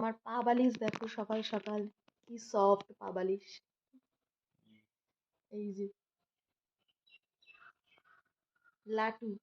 আমার পা বালিশ দেখো সকাল সকাল, কি সফট পা বালিশ। এই যে। লাটু,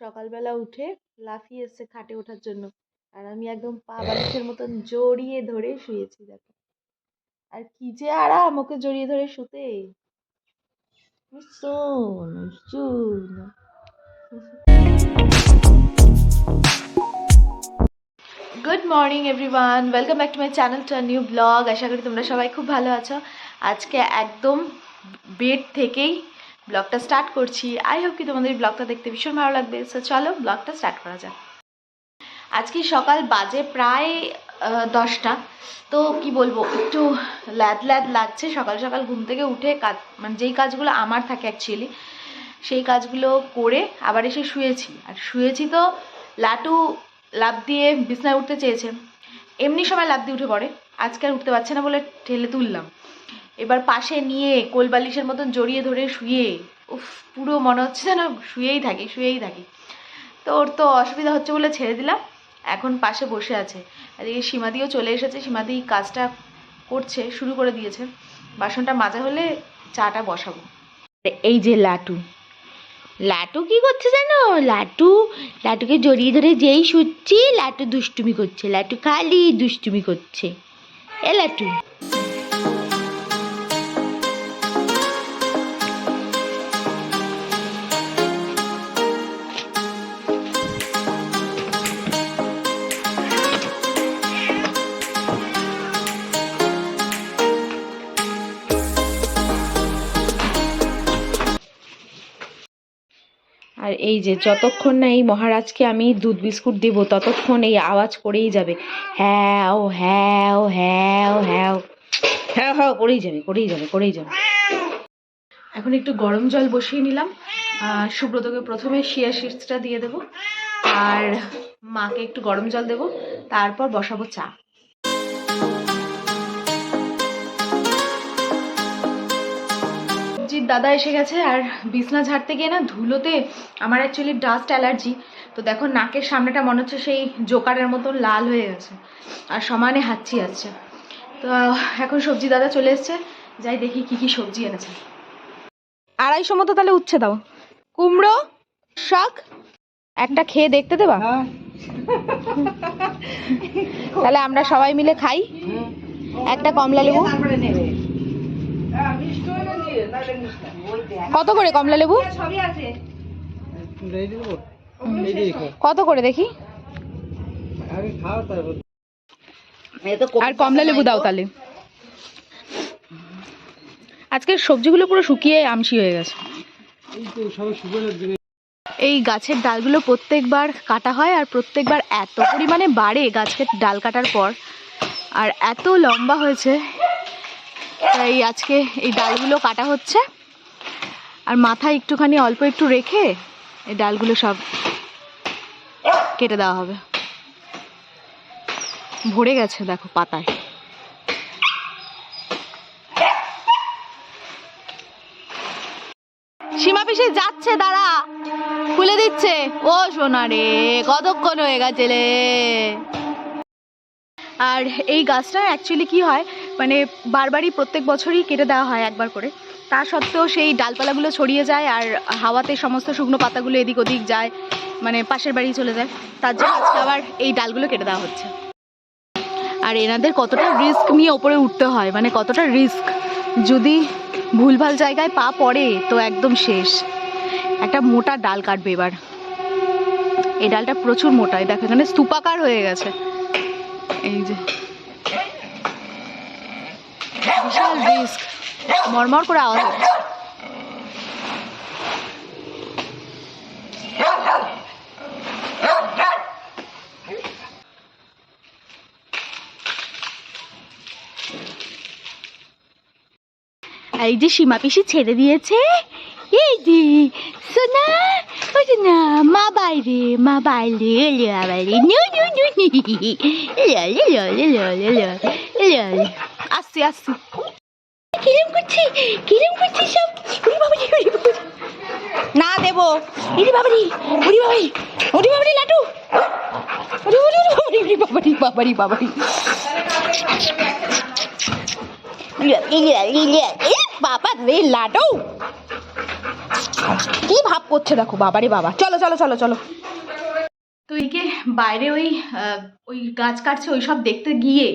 সকালবেলা উঠে লাফিয়ে এসছে খাটে ওঠার জন্য। আর আমি একদম পা বালিশের মতন জড়িয়ে ধরে শুয়েছি, দেখো। আর কি যে আরাম ওকে জড়িয়ে ধরে শুতে। শোন শোন morning everyone welcome back to my channel to new blog আশা করি তোমরা সবাই খুব ভালো আছো। আজকে একদম বেড থেকেই ব্লগটা স্টার্ট করছি। আই হোপ কি তোমাদের ব্লগটা দেখতে ভীষণ ভালো লাগবে। সো চলো ব্লগটা স্টার্ট করা যাক। আজকে সকাল বাজে প্রায় দশটা। তো কি বলব, একটু ল্যাদ ল্যাদ লাগছে। সকাল সকাল ঘুম থেকে উঠে কাজ মানে যেই কাজগুলো আমার থাকে অ্যাকচুয়ালি সেই কাজগুলো করে আবার এসে শুয়েছি। আর শুয়েছি তো লাটু লাফ দিয়ে বিছনায় উঠতে চেয়েছে। এমনি সময় লাফ দিয়ে উঠে পড়ে। আজকে আর উঠতে পারছে না বলে ঠেলে তুললাম। এবার পাশে নিয়ে কোলবালিশের মতন জড়িয়ে ধরে শুয়ে, উফ, পুরো মনে হচ্ছে যেন শুয়েই থাকি শুয়েই থাকি। তো ওর তো অসুবিধা হচ্ছে বলে ছেড়ে দিলাম। এখন পাশে বসে আছে। এদিকে সীমাদিও চলে এসেছে। সীমাদি কাজটা করছে, শুরু করে দিয়েছে। বাসনটা মাজা হলে চাটা বসাবো। এই যে লাটু লাটু কি করছে জানো? লাটু, লাটুকে জড়িয়ে ধরে যেই শুচ্ছি, লাটু দুষ্টুমি করছে। লাটু খালি দুষ্টুমি করছে। এ লাটু। আর এই যে যতক্ষণ না এই মহারাজকে আমি দুধ বিস্কুট দেবো, ততক্ষণ এই আওয়াজ করেই যাবে। হ্যাঁ ও হ্যাঁ ও হ্যাঁ হ্যাঁ করেই যাবে করেই যাবে করেই যাবে। এখন একটু গরম জল বসিয়ে নিলাম। সুব্রতকে প্রথমে শিয়া সিটসটা দিয়ে দেবো। আর মাকে একটু গরম জল দেবো। তারপর বসাবো চা। দাদা এসে গেছে আর বিছনা ঝাড়তে গিয়ে না ধুলোতে আমার অ্যাকচুয়ালি ডাস্ট অ্যালার্জি তো দেখো নাকের সামনেটা মনে হচ্ছে সেই জোকারের মতন লাল হয়ে গেছে আর সমানে হাঁচি আসছে তো এখন সবজি দাদা চলে এসছে। যাই দেখি কি কি সবজি এনেছে। আড়াইশো মতো তাহলে উচ্ছে দাও। কুমড়ো শাক একটা খেয়ে দেখতে দেবা? তাহলে আমরা সবাই মিলে খাই। একটা কমলা লেবু। কত করে কমলা লেবু? কত করে দেখি? আর কমলা লেবু দাও তাহলে। আজকে সবজিগুলো পুরো শুকিয়ে আমসি হয়ে গেছে। এই গাছের ডালগুলো প্রত্যেকবার কাটা হয় আর প্রত্যেকবার এত পরিমাণে বাড়ে গাছের ডাল কাটার পর। আর এত লম্বা হয়েছে। তাই আজকে এই ডালগুলো কাটা হচ্ছে। আর মাথায় একটুখানি অল্প একটু রেখে এই ডালগুলো সব কেটে দেওয়া হবে। ভরে গেছে দেখো পাতায়। সীমা পিসি যাচ্ছে, দাঁড়া। খুলে দিচ্ছে। ও সোনা রে, কতক্ষণ হয়ে গেছে রে আর এই গাছটা অ্যাকচুয়ালি কি হয় মানে বারবারই প্রত্যেক বছরই কেটে দেওয়া হয় একবার করে। তা সত্ত্বেও সেই ডালপালাগুলো ছড়িয়ে যায় আর হাওয়াতে সমস্ত শুকনো পাতাগুলো এদিক ওদিক যায় মানে পাশের বাড়ি চলে যায়। তার জন্য আজকে আবার এই ডালগুলো কেটে দেওয়া হচ্ছে। আর এনাদের কতটা রিস্ক নিয়ে ওপরে উঠতে হয় মানে কতটা রিস্ক যদি ভুলভাল জায়গায় পা পড়ে, তো একদম শেষ। একটা মোটা ডাল কাটবে এবার। এই ডালটা প্রচুর মোটা, এই দেখো এখানে স্তূপাকার হয়ে গেছে। এই যে। রিস্ক মরমর করে আওয়াজ হচ্ছে এই যে সীমা পিসি ছেড়ে দিয়েছে এই দি সোনা ওই না মা বাইরে মা বাইরে লিয়া বাইরে নিউ নু লি লি লি কিরম করছে? কিরম করছে সব? উরি বাবা রে, উরি না দেবো। ইরি বাবারি ওরি বাবারি ওরি বাবারি লাটু ওরি ওরি ওরি ওরি বাবারি বাবারি বাবারি। বাবা রে লাটু কি ভাব করছে দেখো বাবারে বাবা। চলো চলো চলো চলো। তো একে বাইরে ওই ওই গাছ কাটছে, ওই সব দেখতে গিয়ে,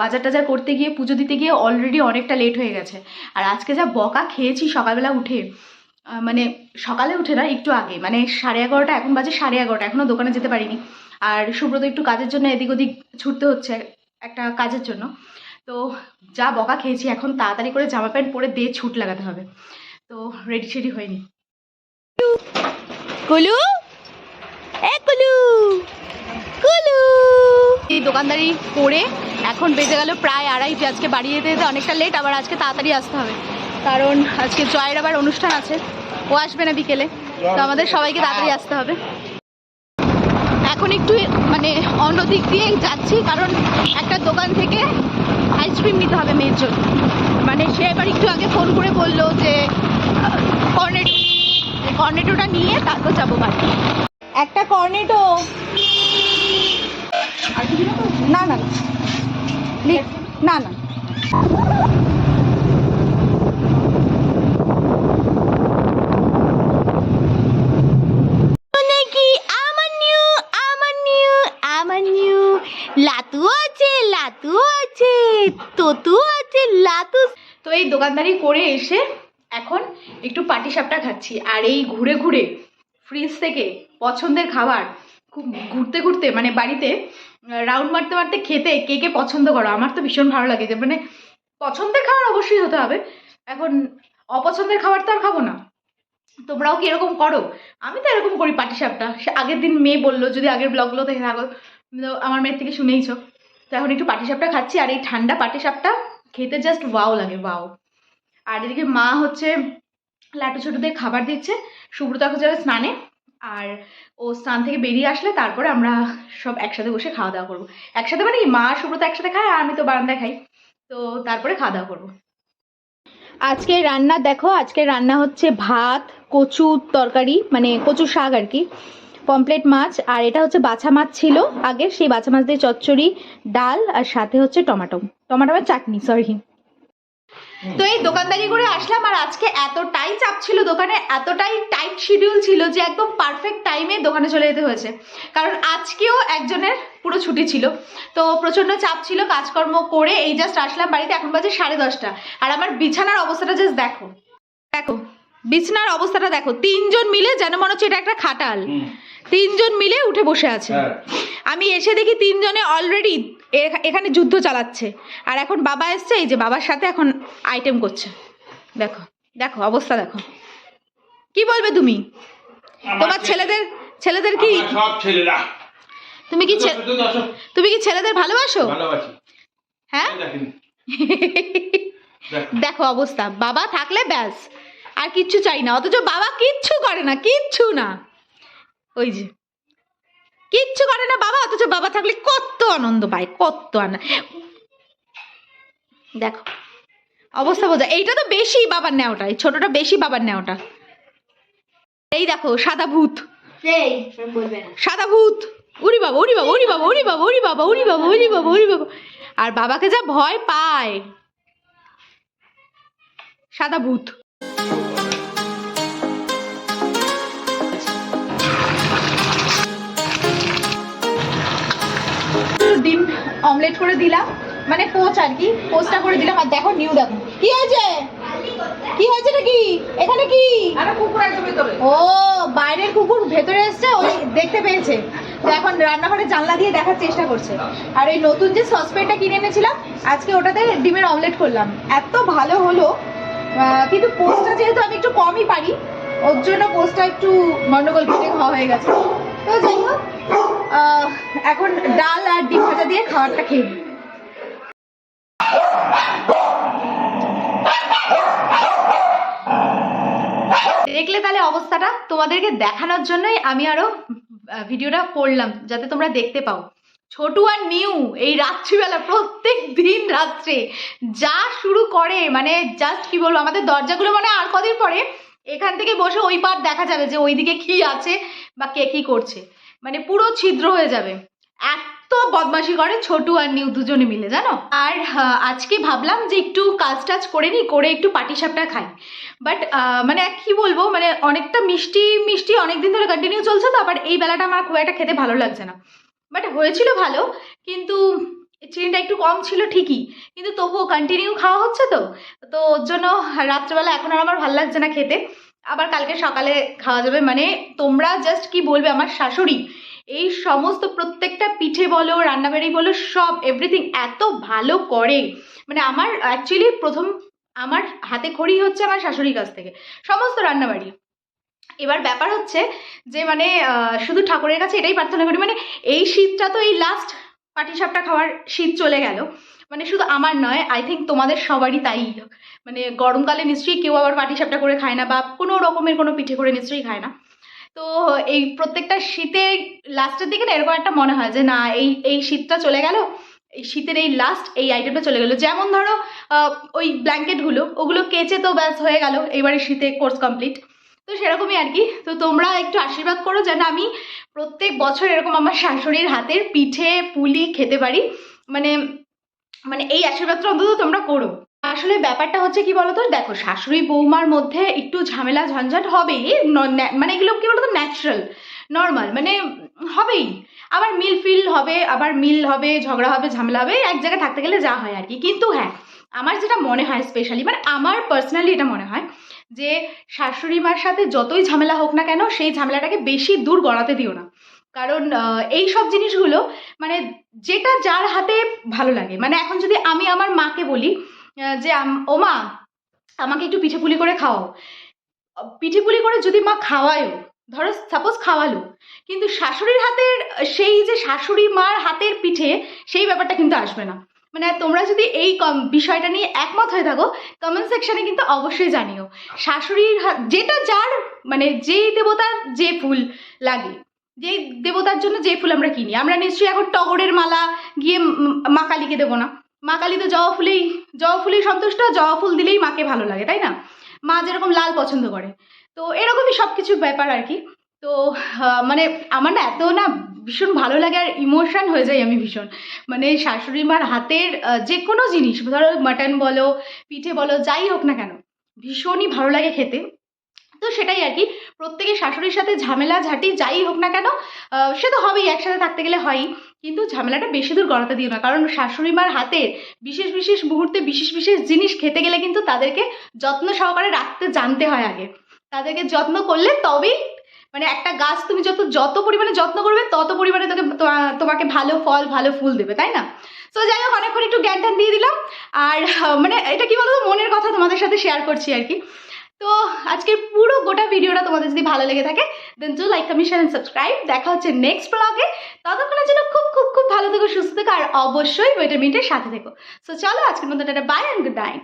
বাজার টাজার করতে গিয়ে, পুজো দিতে গিয়ে অলরেডি অনেকটা লেট হয়ে গেছে। আর আজকে যা বকা খেয়েছি সকালবেলা উঠে মানে সকালে উঠে না, একটু আগে মানে সাড়ে এগারোটা, এখন বাজে সাড়ে এগারোটা এখনও দোকানে যেতে পারিনি। আর সুব্রত একটু কাজের জন্য এদিক ওদিক ছুটতে হচ্ছে একটা কাজের জন্য। তো যা বকা খেয়েছি, এখন তাড়াতাড়ি করে জামা প্যান্ট পরে দিয়ে ছুট লাগাতে হবে। তো রেডি সেডি হয়নি। কুলু? এই দোকানদারি করে এখন বেজে গেল প্রায় আড়াইটে আজকে বাড়ি যেতে যেতে অনেকটা লেট আবার আজকে তাড়াতাড়ি আসতে হবে। কারণ আজকে জয়ের আবার অনুষ্ঠান আছে, ও আসবে না বিকেলে, তো আমাদের সবাইকে তাড়াতাড়ি আসতে হবে। এখন একটু মানে অন্য দিক দিয়ে যাচ্ছি, কারণ একটা দোকান থেকে আইসক্রিম নিতে হবে মেয়ের জন্য। মানে সে এবার একটু আগে ফোন করে বলল যে কর্নেটো কর্নেটোটা নিয়ে তারপর যাব বাড়ি। একটা কর্নেটো না না না। না লাতু আছে লাতু আছে, তোতু আছে তো এই দোকানদারি করে এসে এখন একটু পাটি সাপটা খাচ্ছি, আর এই ঘুরে ঘুরে ফ্রিজ থেকে পছন্দের খাবার খুব ঘুরতে ঘুরতে মানে বাড়িতে রাউন্ড মারতে মারতে খেতে কে কে পছন্দ করো? আমার তো ভীষণ ভালো লাগে যে মানে পছন্দের খাবার অবশ্যই হতে হবে। এখন অপছন্দের খাবার তো আর খাব না। তোমরাও কি এরকম করো? আমি তো এরকম করি পাটি সাপটা। সে আগের দিন মেয়ে বলল, যদি আগের ব্লগগুলো থেকে থাকো আমার মেয়ের থেকে শুনেইছো। তো এখন একটু পাটি সাপটা খাচ্ছি, আর এই ঠান্ডা পাটি সাপটা খেতে জাস্ট ওয়াও লাগে ওয়াও আর এদিকে মা হচ্ছে লাটু ছোটদের খাবার দিচ্ছে। সুব্রত এখন যাবে স্নানে, আর ও স্নান থেকে বেরিয়ে আসলে তারপরে আমরা সব একসাথে বসে খাওয়া দাওয়া করব। একসাথে মানে কি মা, সুব্রত একসাথে খায় আর আমি তো বারান্দায় খাই। তো তারপরে খাওয়া দাওয়া করব। আজকে রান্না দেখো, আজকে রান্না হচ্ছে ভাত, কচু তরকারি মানে কচু শাক আর কি পমপ্লেট মাছ, আর এটা হচ্ছে বাছা মাছ ছিল আগে, সেই বাছা মাছ দিয়ে চচ্চড়ি, ডাল, আর সাথে হচ্ছে টমাটো। টমেটোর চাটনি সরি তো এই দোকানদারি করে আসলাম আর আজকে এতটাই চাপ ছিল দোকানে এতটাই টাইট শিডিউল ছিল যে একদম পারফেক্ট টাইমে দোকানে চলে যেতে হয়েছে। কারণ আজকেও একজনের পুরো ছুটি ছিল। তো প্রচণ্ড চাপ ছিল কাজকর্ম করে এই জাস্ট আসলাম বাড়িতে এখন বাজে সাড়ে দশটা। আর আমার বিছানার অবস্থাটা জাস্ট দেখো। দেখো বিছানার অবস্থাটা দেখো। তিনজন মিলে যেন মনে হচ্ছে এটা একটা খাটাল। তিনজন মিলে উঠে বসে আছে। হ্যাঁ। আমি এসে দেখি তিনজনে অলরেডি এখানে যুদ্ধ চালাচ্ছে। আর এখন বাবা এসছে এই যে বাবার সাথে এখন আইটেম করছে। দেখো দেখো অবস্থা দেখো। কি বলবে তুমি? তোমার ছেলেদের ছেলেদের কি আমার সব ছেলেরা। তুমি কি তুমি কি ছেলেদের ভালোবাসো? হ্যাঁ? দেখো দেখো অবস্থা বাবা থাকলে ব্যাস আর কিচ্ছু চাই না অথচ বাবা কিচ্ছু করে না কিচ্ছু না। ওই যে। কিচ্ছু করে না বাবা অথচ বাবা থাকলে কত আনন্দ পায় কত আনন্দ। দেখো অবস্থা বোঝা এইটা তো বেশি বাবার নেওয়াটা এই ছোটটা বেশি বাবার নেওয়াটা এই দেখো সাদা ভূত। সাদা ভূত। উড়ি বাবা উড়ি বাবা উড়ি বাবা উড়ি বাবা উড়ি বাবা উড়ি বাবা উড়ি বাবা উড়ি বাবা। আর বাবাকে যা ভয় পায়। সাদা ভূত। অমলেট করে দিলাম। মানে পোচ আর কি পোচটা করে দিলাম। আর দেখো নিউ দেখো। কি হয়েছে? কি হয়েছে নাকি? এখানে কি? ও বাইরের কুকুর ভেতরে এসছে ওই দেখতে পেয়েছে। এখন রান্নাঘরে জানলা দিয়ে দেখার চেষ্টা করছে। আর এই নতুন যে সসপ্যানটা কিনে এনেছিলাম আজকে ওটাতে ডিমের অমলেট করলাম। এত ভালো হলো। কিন্তু পোস্টটা যেহেতু আমি একটু কমই পারি ওর জন্য পোস্টটা একটু গন্ডগোল কেটে খাওয়া হয়ে গেছে। তো যাই হোক এখন ডাল আর ডিম ভাজা দিয়ে খাবারটা খেয়ে। দেখলে তাহলে অবস্থাটা তোমাদেরকে দেখানোর জন্যই আমি আরও ভিডিওটা করলাম, যাতে তোমরা দেখতে পাও ছোটু আর নিউ এই রাত্রিবেলা, প্রত্যেক দিন রাত্রে যা শুরু করে মানে জাস্ট কি বলব, আমাদের দরজাগুলো মানে আর কদিন পরে এখান থেকে বসে ওই পার দেখা যাবে যে ওইদিকে কি আছে বা কে কি করছে মানে পুরো ছিদ্র হয়ে যাবে। এত বদমাশি করে ছোটু আর নিউ দুজনে মিলে, জানো? আর আজকে ভাবলাম যে একটু কাজ টাজ করে নিই, করে একটু পাটিসাপটা খাই। বাট মানে কি বলব মানে অনেকটা মিষ্টি মিষ্টি অনেক দিন ধরে কন্টিনিউ চলছে তো, আবার এই বেলাটা আমার খুব একটা খেতে ভালো লাগছে না। বাট হয়েছিল ভালো, কিন্তু চিনিটা একটু কম ছিল ঠিকই, কিন্তু তবুও কন্টিনিউ খাওয়া হচ্ছে তো। তো ওর জন্য রাত্রেবেলা এখন আর আমার ভালো লাগছে না খেতে। আবার কালকে সকালে খাওয়া যাবে। মানে তোমরা জাস্ট কি বলবে আমার শাশুড়ি? এই সমস্ত প্রত্যেকটা পিঠে বলো, রান্নাবাড়ি বলো, সব এভরিথিং এত ভালো করে। মানে আমার অ্যাকচুয়ালি প্রথম আমার হাতে খড়ি হচ্ছে আমার শাশুড়ির কাছ থেকে। সমস্ত রান্নাবাড়ি। এবার ব্যাপার হচ্ছে যে মানে শুধু ঠাকুরের কাছে এটাই প্রার্থনা করি। মানে এই শীতটা তো এই লাস্ট পাটিসাপটা খাওয়ার শীত চলে গেল। মানে শুধু আমার নয় আই থিঙ্ক তোমাদের সবারই তাই। মানে গরমকালে নিশ্চয়ই কেউ আবার পাটিসাপটা করে খায় না বা কোনো রকমের কোনো পিঠে করে নিশ্চয়ই খায় না। তো এই প্রত্যেকটা শীতের লাস্টের দিকে না এরকম একটা মনে হয় যে, না, এই এই শীতটা চলে গেল, এই শীতের এই লাস্ট এই আইটেমটা চলে গেল। যেমন ধরো ওই ব্ল্যাঙ্কেটগুলো ওগুলো কেচে তো ব্যাস হয়ে গেল, এবারে শীতে কোর্স কমপ্লিট তো সেরকমই আর কি। তো তোমরা একটু আশীর্বাদ করো যেন আমি প্রত্যেক বছর এরকম আমার শাশুড়ির হাতের পিঠে পুলি খেতে পারি। মানে মানে এই আশীর্বাদটা অন্তত তোমরা করো। আসলে ব্যাপারটা হচ্ছে কি বলতো? দেখো, শাশুড়ি বৌমার মধ্যে একটু ঝামেলা ঝঞ্ঝাট হবেই। মানে এগুলো কি বলতো? ন্যাচারাল নর্মাল মানে হবেই। আবার মিল ফিল হবে, আবার মিল হবে, ঝগড়া হবে, ঝামেলা হবে, এক জায়গায় থাকতে গেলে যা হয় আর কি কিন্তু হ্যাঁ আমার যেটা মনে হয় স্পেশালি মানে আমার পার্সোনালি এটা মনে হয় যে শাশুড়ি মার সাথে যতই ঝামেলা হোক না কেন, সেই ঝামেলাটাকে বেশি দূর গড়াতে দিও না। কারণ এই সব জিনিসগুলো মানে যেটা যার হাতে ভালো লাগে। মানে এখন যদি আমি আমার মাকে বলি যে ও মা আমাকে একটু পিঠে পুলি করে খাওয়াও। আহ, পিঠে পুলি করে যদি মা খাওয়ায়ও ধরো সাপোজ খাওয়ালো কিন্তু শাশুড়ির হাতের সেই যে শাশুড়ি মার হাতের পিঠে সেই ব্যাপারটা কিন্তু আসবে না। মানে তোমরা যদি এই বিষয়টা নিয়ে একমত হয়ে থাকো কমেন্ট সেকশনে কিন্তু অবশ্যই জানিও। শাশুড়ির যেটা যার মানে যেই দেবতার যে ফুল লাগে। যে দেবতার জন্য যে ফুল আমরা কিনি। আমরা নিশ্চয়ই এখন টগরের মালা গিয়ে মা কালীকে দেবো না। মা কালী তো জবা ফুলেই জবা ফুলেই সন্তুষ্ট, জবা ফুল দিলেই মাকে ভালো লাগে, তাই না? মা যেরকম লাল পছন্দ করে। তো এরকমই সব কিছু ব্যাপার আর কি। তো মানে আমার না এত না ভীষণ ভালো লাগে আর ইমোশন হয়ে যাই আমি ভীষণ। মানে শাশুড়ি মার হাতের যে কোনো জিনিস, ধরো মাটন বলো, পিঠে বলো, যাই হোক না কেন, ভীষণই ভালো লাগে খেতে। তো সেটাই আর কি। প্রত্যেকে শাশুড়ির সাথে ঝামেলা, ঝাঁটি যাই হোক না কেন সে তো হবেই, একসাথে থাকতে গেলে হয়ই। কিন্তু ঝামেলাটা বেশি দূর গড়াতে দিও না। কারণ শাশুড়ি মার হাতে বিশেষ বিশেষ মুহূর্তে বিশেষ বিশেষ জিনিস খেতে গেলে কিন্তু তাদেরকে যত্ন সহকারে রাখতে জানতে হয় আগে। তাদেরকে যত্ন করলে তবেই মানে একটা গাছ তুমি যত যত পরিমাণে যত্ন করবে, তত পরিমাণে তোকে তোমাকে ভালো ফল, ভালো ফুল দেবে, তাই না? তো যাই হোক, অনেকক্ষণ একটু জ্ঞান দিয়ে দিলাম। আর মানে এটা কি বলতো? মনের কথা তোমাদের সাথে শেয়ার করছি আর কি। তো আজকের পুরো গোটা ভিডিওটা তোমাদের যদি ভালো লেগে থাকে দেন টু লাইক কমিশন শেয়ার সাবস্ক্রাইব দেখা হচ্ছে নেক্সট ব্লগে ততক্ষণের জন্য খুব খুব খুব ভালো থেকো, সুস্থ থেকো, আর অবশ্যই ওইটা ভিটামিনটের সাথে থেকো। সো চলো আজকের মতো এটা বাই অ্যান্ড গুড নাইট